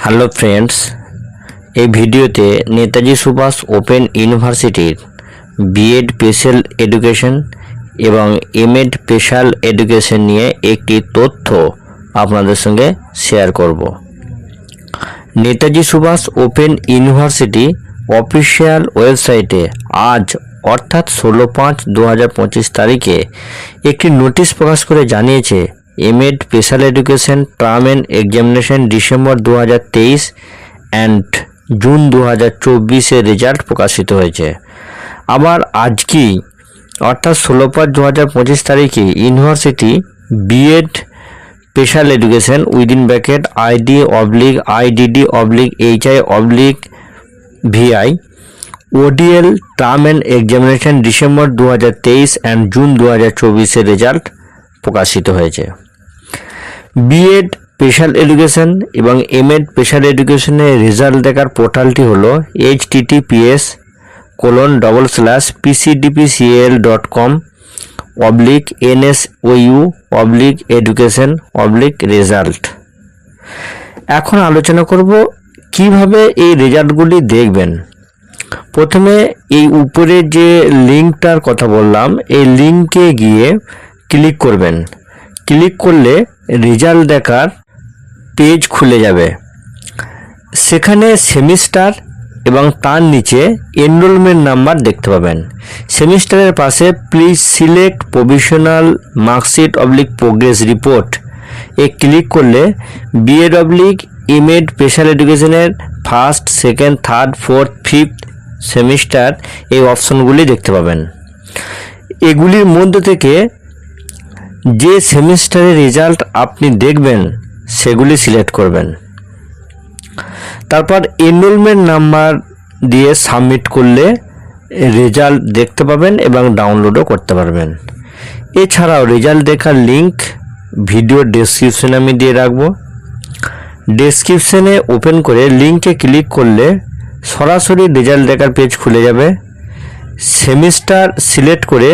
Hello friends এই ভিডিওতে Netaji Subhas open ইউনিভার্সিটির বিএড স্পেশাল এডুকেশন এবং এমএড স্পেশাল এডুকেশন নিয়ে একটি তথ্য আপনাদের সঙ্গে শেয়ার করব। Netaji Subhas open university official ওয়েবসাইটে আজ, অর্থাৎ ষোলো পাঁচ দু তারিখে একটি নোটিশ প্রকাশ করে জানিয়েছে M Ed special education term and examination December দু হাজার তেইশ অ্যান্ড জুন দু হাজার চব্বিশের রেজাল্ট প্রকাশিত হয়েছে। আবার আজকেই, অর্থাৎ ষোলো পাঁচ দু হাজার পঁচিশ তারিখে university B Ed special education within bracket ID oblique, IDD oblique, HI oblique, VI, ODL term and examination December দু হাজার তেইশ অ্যান্ড জুন দু হাজার চব্বিশের রেজাল্ট প্রকাশিত হয়েছে। বিএড স্পেশাল এডুকেশন এবং এমএড স্পেশাল এডুকেশনের রেজাল্ট দেখার পোর্টালটি হলো H TTPS colon double slash PCDPCL dot com oblique NSOU oblique education oblique result এখন আলোচনা করব কীভাবে এই রেজাল্টগুলি দেখবেন। প্রথমে এই উপরে যে লিঙ্কটার কথা বললাম, এই লিঙ্কে গিয়ে ক্লিক করবেন। ক্লিক করলে রেজাল্ট দেখার পেজ খুলে যাবে। সেখানে সেমিস্টার এবং তার নিচে এনরোলমেন্ট নাম্বার দেখতে পাবেন। সেমিস্টারের পাশে please select provisional marksheet oblique progress report A click করলে B Ed oblique M Ed special এডুকেশনের first second third fourth fifth semester এই অপশনগুলি দেখতে পাবেন। এগুলির মধ্যে থেকে যে সেমিস্টারের রেজাল্ট আপনি দেখবেন, সেগুলি সিলেক্ট করবেন। তারপর এনরোলমেন্ট নাম্বার দিয়ে সাবমিট করলে রেজাল্ট দেখতে পাবেন এবং ডাউনলোডও করতে পারবেন। এছাড়াও রেজাল্ট দেখার লিংক ভিডিও ডেসক্রিপশনে আমি দিয়ে রাখব। ডেসক্রিপশনে ওপেন করে লিঙ্কে ক্লিক করলে সরাসরি রেজাল্ট দেখার পেজ খুলে যাবে। সেমিস্টার সিলেক্ট করে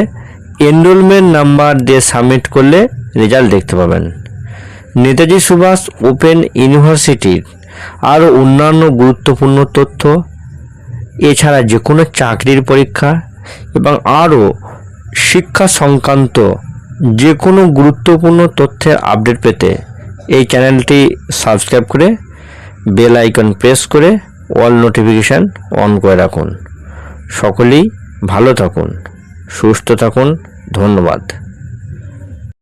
এনরোলমেন্ট নাম্বার দিয়ে সাবমিট করলে রেজাল্ট দেখতে পাবেন। নেতাজি সুভাষ ওপেন ইউনিভার্সিটির আরও অন্যান্য গুরুত্বপূর্ণ তথ্য, এছাড়া যে কোনো চাকরির পরীক্ষা এবং আরও শিক্ষা সংক্রান্ত যে কোনো গুরুত্বপূর্ণ তথ্যের আপডেট পেতে এই চ্যানেলটি সাবস্ক্রাইব করে বেল আইকন প্রেস করে অল নোটিফিকেশান অন করে রাখুন। সকলেই ভালো থাকুন। সুস্থ থাকুন ধন্যবাদ।